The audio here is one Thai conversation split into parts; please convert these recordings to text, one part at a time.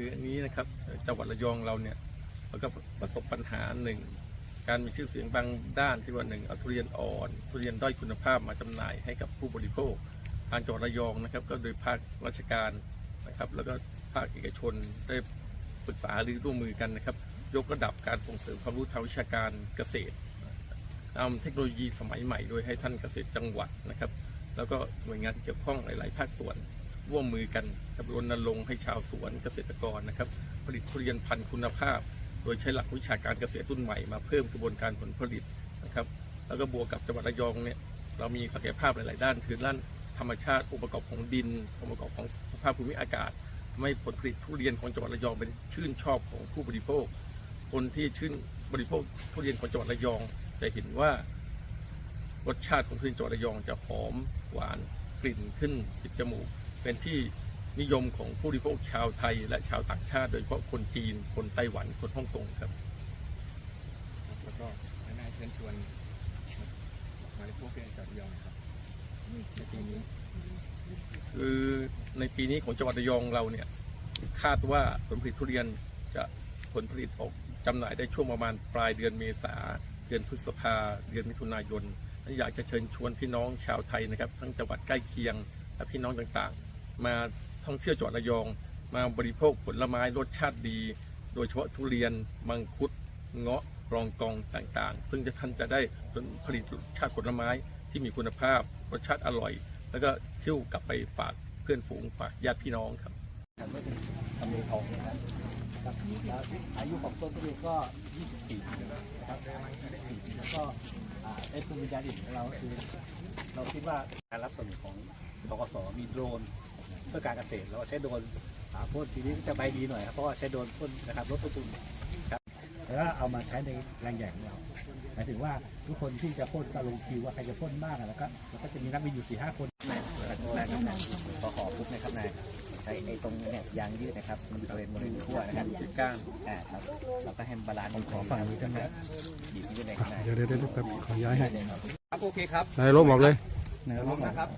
คืออันนี้นะครับจังหวัดระยองเราเนี่ยเราก็ประสบปัญหาหนึ่งการมีชื่อเสียงบางด้านที่ว่าหนึ่งเอาทุเรียนอ่อน ทุเรียนด้อยคุณภาพมาจำหน่ายให้กับผู้บริโภคทางจังหวัดระยองนะครับ ก็โดยภาคราชการนะครับ แล้วก็ภาคเอกชนได้ปรึกษาหรือร่วมมือกันนะครับ ยกระดับการส่งเสริมความรู้ทางวิชาการเกษตรนำเทคโนโลยีสมัยใหม่ โดยให้ท่านเกษตรจังหวัดนะครับ แล้วก็หน่วยงานที่เกี่ยวข้องหลาย ๆ ภาคส่วน ร่วมมือกันกับรณรงค์ให้ชาวสวนเกษตรกรนะครับ ผลิตทุเรียนพันธุ์คุณภาพ โดยใช้หลักวิชาการเกษตรรุ่นใหม่มาเพิ่มกระบวนการผลผลิตนะครับ แล้วก็บวกกับจังหวัดระยองเนี่ยเรามีศักยภาพหลาย ๆ ด้าน คือด้านธรรมชาติองค์ประกอบของดินองค์ประกอบของสภาพภูมิอากาศทำให้ผลผลิตทุเรียนของจังหวัดระยองเป็นชื่นชอบของผู้บริโภค คนที่ชื่นบริโภคทุเรียนของจังหวัดระยองจะเห็นว่ารสชาติของทุเรียนจังหวัดระยองจะหอมหวานกลิ่นขึ้นติดจมูก เป็นที่นิยมของผู้บริโภคชาวไทย และชาวต่างชาติโดยเฉพาะคนจีน คนไต้หวัน คนฮ่องกงครับ แล้วก็น่าเชิญชวนมาในพวกเพื่อนจากระยองครับในปีนี้คือในปีนี้ของจังหวัดระยองเราเนี่ยคาดว่าผลผลิตทุเรียนจะผลผลิตออกจำหน่ายได้ช่วงประมาณปลายเดือนเมษาเดือนพฤษภาเดือนมิถุนายนอยากจะเชิญชวนพี่น้องชาวไทยนะครับ ทั้งจังหวัดใกล้เคียงและพี่น้องต่างๆ มาท่องเที่ยวจังหวัดระยอง มาบริโภคผลไม้รสชาติดี โดยเฉพาะทุเรียน มังคุด เงาะรองกองต่างๆ ซึ่งจะท่านจะได้ผลผลิตรสชาติผลไม้ที่มีคุณภาพ รสชาติอร่อย แล้วก็เที่ยวกลับไปฝากเพื่อนฝูงฝากญาติพี่น้องครับทำให้เป็นทำเลทองนะครับอายุของต้นทุเรียนก็24ปีนะครับแล้วก็อ่าไอ้ภูมิปัญญาดิบของเราคือ เราคิดว่าการรับส่วนของทกสมีโดรน เพื่อการเกษตรเราใช้โดรนพ่นทีนี้จะใบดีหน่อยครับเพราะว่าใช้โดรนพ่นนะครับลดต้นทุนครับแล้วเอามาใช้ในแรงใหญ่ของเราหมายถึงว่าทุกคนที่จะพ่นก็ลงคิวว่าใครจะพ่นบ้างแล้วก็แล้วก็จะมีนักบินอยู่สี่ห้าคนนายครับนายพอขอปุ๊บนะครับนายใช้ไอ้ตรงเนี่ยยางยืดนะครับมันอยู่บริเวณบริเวณขั้วนะครับก้างอ่าครับเราก็ให้มันบาลานซ์ขอฝั่งนี้กันนะบีบยืดเลยครับนายเดี๋ยวเดี๋ยวเดี๋ยวครับขอย้ายให้ครับโอเคครับนายล้มออกเลย เนื้อพร้อมนะครับ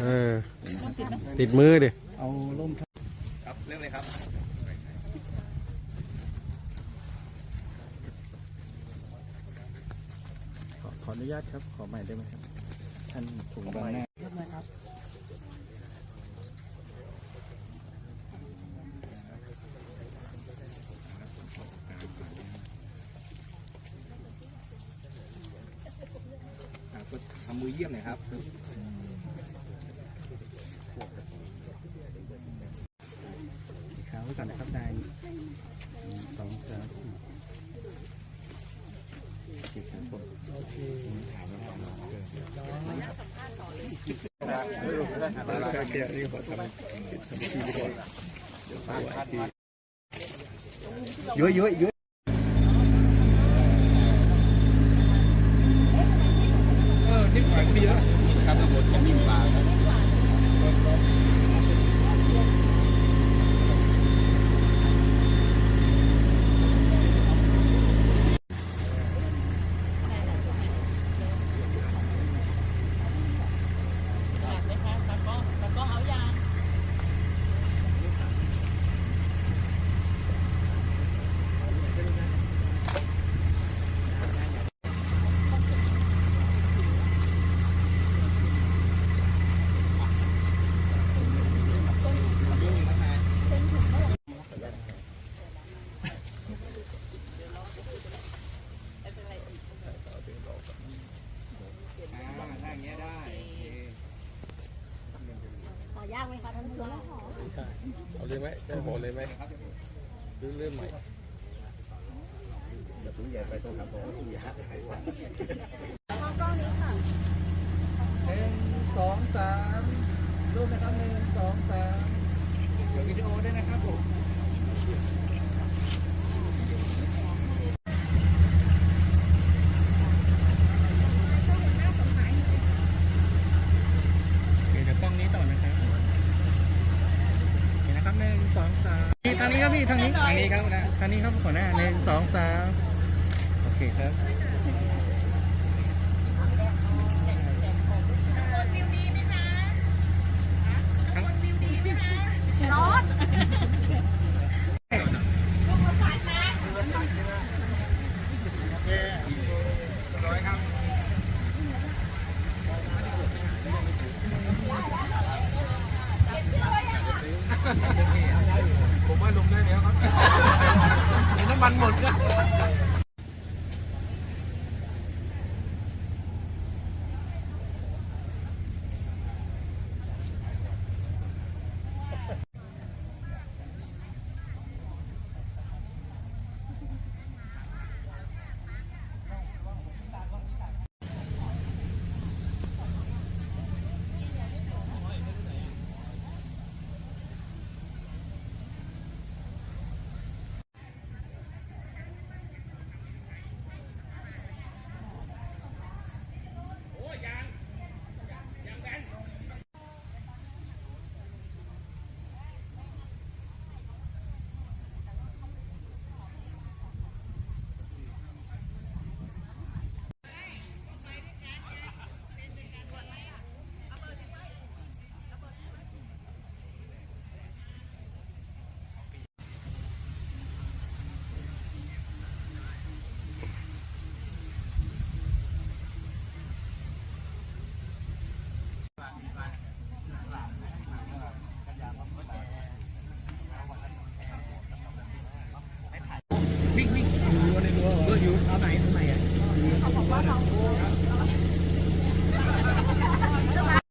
เออ ติดมือดิ เอาล่มครับเริ่มเลยครับขอขออนุญาตครับ ขอใหม่ได้ไหมครับ ท่านถุงบางหน้าอ่าก็ทำมือเยี่ยมหน่อยครับ ขาไว้ ก่อนนะครับนายสองสามสี่สิบครับผมโอเคถ่ายไม่ได้ย้อยย้อยย้อยเออนิ่มกว่าดีแล้วครับระบบจะนิ่มาครับ อ่าถ้าอย่างเงี้ยได้โอเค ต่อยากไหมคะท่านผู้ชมเอาเลยไหมจะบอกเลยไหมหรือเริ่มใหม่หนึ่งสองสามรูปนะครับหนึ่งสองสามเดี๋ยววิดีโอด้วยนะครับผม ทางนี้ครับพี่ทางนี้ทางนี้ครับนะทางนี้ครับขอหน้าหนึ่งสองสามโอเคครับ ผมว่าลงได้แล้วครับ น้ำมันหมดก็วิ่งวิ่งอยู่ในรั้วเบอร์อยู่ เอาไหนตรงไหนอะ